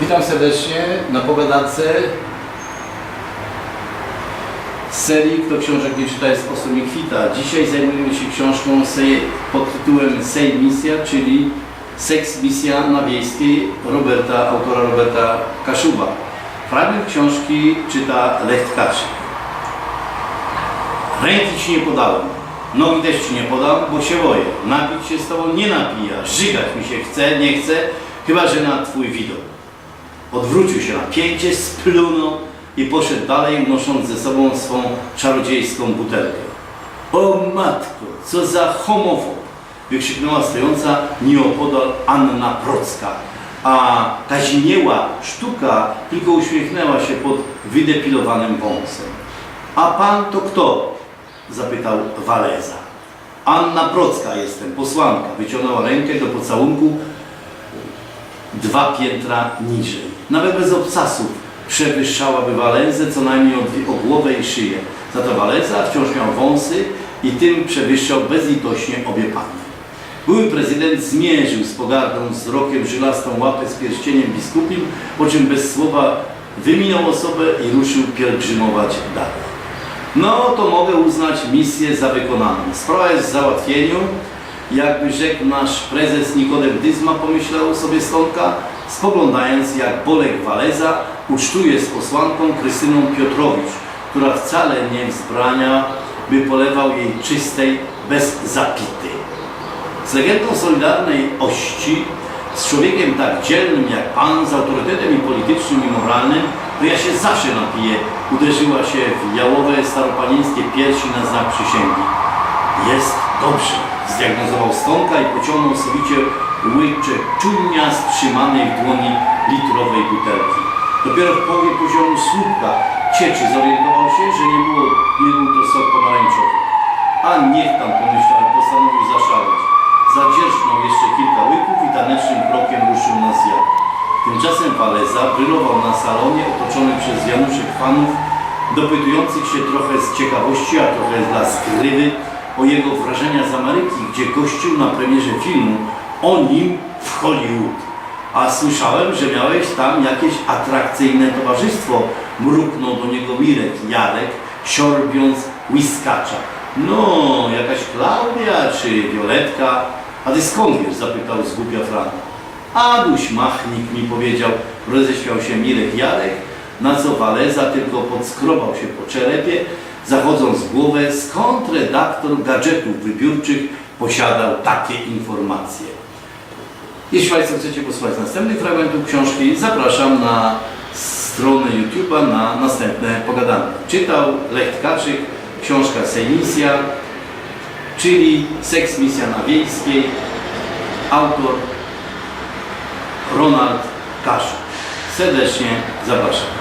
Witam serdecznie na pogadance z serii Kto książek nie czyta jest osób nie kwita. Dzisiaj zajmujemy się książką pod tytułem Sej Misja, czyli Seks Misja na Wiejskiej Roberta, autora Roberta Kaszuba. Fragment książki czyta Lech Tkaczyk. Ręki ci nie podałem, nogi też ci nie podam, bo się boję. Napić się z tobą nie napija, żygać mi się chce, nie chce, chyba że na twój widok. Odwrócił się na pięcie, splunął i poszedł dalej, unosząc ze sobą swą czarodziejską butelkę. O matko, co za homofob! Wykrzyknęła stojąca nieopodal Anna Procka. A Kazimieła Sztuka tylko uśmiechnęła się pod wydepilowanym wąsem. A pan to kto? zapytał Waleza. Anna Procka jestem, posłanka. Wyciągnęła rękę do pocałunku dwa piętra niżej. Nawet bez obcasów przewyższałaby Walezę co najmniej o, o głowę i szyję. Za to Waleza wciąż miał wąsy i tym przewyższał bezlitośnie obie panie. Były prezydent zmierzył z pogardą wzrokiem żylastą łapę z pierścieniem biskupim, po czym bez słowa wyminął osobę i ruszył pielgrzymować dalej. No to mogę uznać misję za wykonaną. Sprawa jest w załatwieniu. Jakby rzekł nasz prezes Nikodem Dyzma, pomyślał sobie Stonka, spoglądając jak Bolek Waleza ucztuje z posłanką Krystyną Piotrowicz, która wcale nie wzbrania, by polewał jej czystej, bez zapity. Z legendą Solidarnej Ości, z człowiekiem tak dzielnym jak Pan, z autorytetem i politycznym i moralnym, to ja się zawsze napiję, uderzyła się w jałowe staropanieńskie piersi na znak przysięgi. Jest dobrze, zdiagnozował Stonka i pociągnął sowicie łycze czujnia z trzymanej w dłoni litrowej butelki. Dopiero w połowie poziomu słupka cieczy zorientował się, że nie, było, nie był to sok pomarańczowy. A niech tam pomyślał, postanowił zaszaleć. Zadzierżnął jeszcze kilka łyków i tanecznym krokiem ruszył na zjazd. Tymczasem Waleza brylował na salonie otoczony przez Januszek fanów, dopytujących się trochę z ciekawości, a trochę dla skrywy o jego wrażenia z Ameryki, gdzie gościł na premierze filmu o nim w Hollywood. A słyszałem, że miałeś tam jakieś atrakcyjne towarzystwo. Mruknął do niego Mirek Jarek, siorbiąc whiskacza. No, jakaś Klaudia czy Violetka. A ty skąd wiesz? zapytał zgubia Frank. Aduś Machnik mi powiedział, roześmiał się Mirek Jarek, na co Waleza tylko podskrobał się po czerepie, zachodząc głowę, skąd redaktor gadżetów wybiórczych posiadał takie informacje. Jeśli Państwo chcecie posłuchać następnych fragmentów książki, zapraszam na stronę YouTube'a na następne pogadanie. Czytał Lech Tkaczyk, książka Sejmisja, czyli Seks Misja na Wiejskiej, autor Ronald Kaszuk. Serdecznie zapraszam.